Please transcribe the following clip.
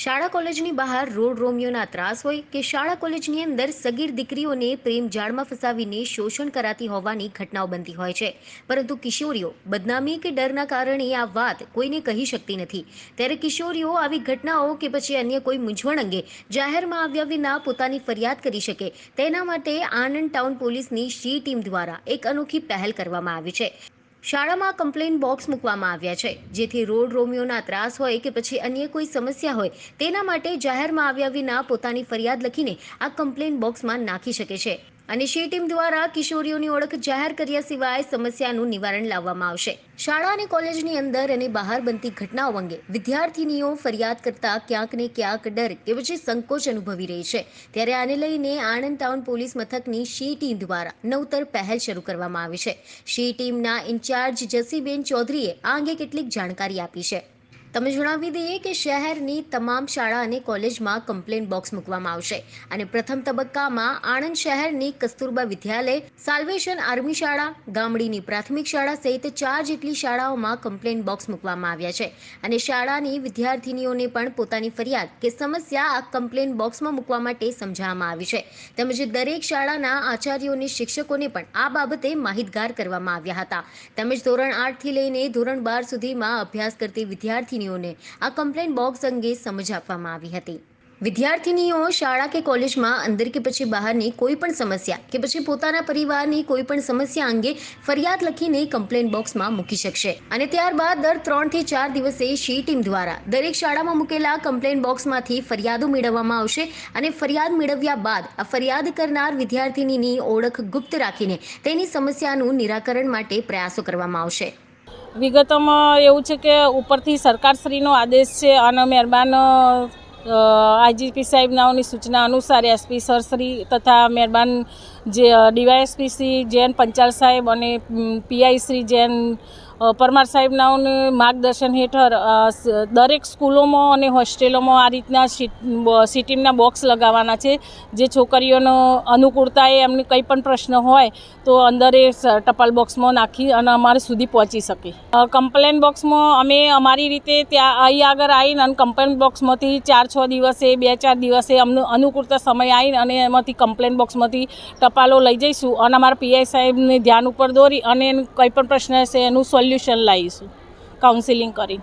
શાળા કોલેજની બહાર રોડ રોમિયોના ત્રાસ હોય કે શાળા કોલેજની અંદર સગીર દીકરીઓને પ્રેમ જાળમાં ફસાવીને શોષણ કરાતી હોવાની ઘટનાઓ બનતી હોય છે. પરંતુ કિશોરીઓ બદનામી કે ડરના કારણે આ વાત કોઈને કહી શકતી નથી. ત્યારે કિશોરીઓ આવી ઘટનાઓ કે પછી અન્ય કોઈ મૂંઝવણ અંગે જાહેરમાં આવ્યા વિના પોતાની ફરિયાદ કરી શકે. તેના માટે આણંદ ટાઉન પોલીસની શી ટીમ દ્વારા એક અનોખી પહેલ કરવામાં આવી છે. શાળામાં કમ્પ્લેન બોક્સ મૂકવામાં આવ્યા છે. જેથી રોડ રોમિયોના ત્રાસ હોય કે પછી અન્ય કોઈ સમસ્યા હોય, તેના માટે જાહેરમાં આવ્યા વિના પોતાની ફરિયાદ લખીને આ કમ્પ્લેન બોક્સમાં નાખી શકે છે. અને શી ટીમ દ્વારા કિશોરીઓની ઓળખ જાહેર કર્યા સિવાય સમસ્યાનું નિવારણ લાવવામાં આવશે. શાળા અને કોલેજની અંદર અને બહાર બનતી ઘટનાઓ અંગે વિદ્યાર્થીનીઓ ફરિયાદ કરતા ક્યાંક ને ક્યાંક ડર કે પછી સંકોચ અનુભવી રહી છે. ત્યારે આને લઈને આણંદ ટાઉન પોલીસ મથકની શી ટીમ દ્વારા નવતર પહેલ શરૂ કરવામાં આવી છે. શી ટીમના ઇન્ચાર્જ જસીબેન ચૌધરીએ આ અંગે કેટલીક જાણકારી આપી છે. તમે જણાવી દઈએ કે શહેરની તમામ શાળા અને કોલેજમાં કમ્પ્લેન બોક્સ મૂકવામાં આવશે અને પ્રથમ તબક્કામાં આણંદ શહેરની કસ્તુરબા વિદ્યાલય, સાલ્વેશન આર્મી શાળા, ગામડીની પ્રાથમિક શાળા સહિત ચાર જેટલી શાળાઓમાં કમ્પ્લેન બોક્સ મૂકવામાં આવ્યા છે અને શાળાની વિદ્યાર્થીનીઓને પણ પોતાની ફરિયાદ કે સમસ્યા આ કમ્પ્લેન બોક્સમાં મૂકવા માટે સમજાવવામાં આવી છે. તેમજ દરેક શાળાના આચાર્યોને શિક્ષકોને પણ આ બાબતે માહિતગાર કરવામાં આવ્યા હતા. તેમજ ધોરણ આઠથી લઈને ધોરણ બાર સુધીમાં અભ્યાસ કરતી વિદ્યાર્થીનીઓને આ કમ્પ્લેન બોક્સ અંગે સમજ આપવામાં આવી હતી. વિદ્યાર્થીનીઓ શાળા કે કોલેજમાં અંદર કે પછી બહારની કોઈ પણ સમસ્યા કે પછી પોતાના પરિવારની કોઈ પણ સમસ્યા અંગે ફરિયાદ લખીને કમ્પ્લેન બોક્સમાં મૂકી શકશે. અને ત્યારબાદ દર ત્રણથી ચાર દિવસે શી ટીમ દ્વારા દરેક શાળામાં મૂકેલા કમ્પ્લેન બોક્સમાંથી ફરિયાદો મેળવવામાં આવશે અને ફરિયાદ મેળવ્યા બાદ આ ફરિયાદ કરનાર વિદ્યાર્થીનીની ઓળખ ગુપ્ત રાખીને તેની સમસ્યાનું નિરાકરણ માટે પ્રયાસો કરવામાં આવશે. વિગતોમાં એવું છે કે ઉપરથી સરકારશ્રીનો આદેશ છે અને મહેરબાન આઈજીપી સાહેબનાઓની સૂચના અનુસાર એસપી સરશ્રી તથા મહેરબાન જે ડીવાયએસપી શ્રી જૈન પંચાલ સાહેબ અને પીઆઈ શ્રી જૈન પરમાર સાહેબનાઓને માર્ગદર્શન હેઠળ દરેક સ્કૂલોમાં અને હોસ્ટેલોમાં આ રીતના સિટીમના બોક્સ લગાવવાના છે. જે છોકરીઓનો અનુકૂળતાએ એમને કંઈ પણ પ્રશ્ન હોય તો અંદર એ ટપાલ બોક્સમાં નાખી અને અમારે સુધી પહોંચી શકે. કમ્પ્લેન બોક્સમાં અમે અમારી રીતે ત્યાં અહીં આગળ આવીને અને કમ્પ્લેન બોક્સમાંથી ચાર, છ દિવસે, બે, ચાર દિવસે અમને અનુકૂળતા સમય આવીને અને એમાંથી કમ્પ્લેન બોક્સમાંથી ટપાલો લઈ જઈશું અને અમારા પીઆઈ સાહેબને ધ્યાન ઉપર દોરી અને કંઈ પણ પ્રશ્ન હશે એનું સોલ્યુશન લાવીશું. કાઉન્સિલિંગ કરી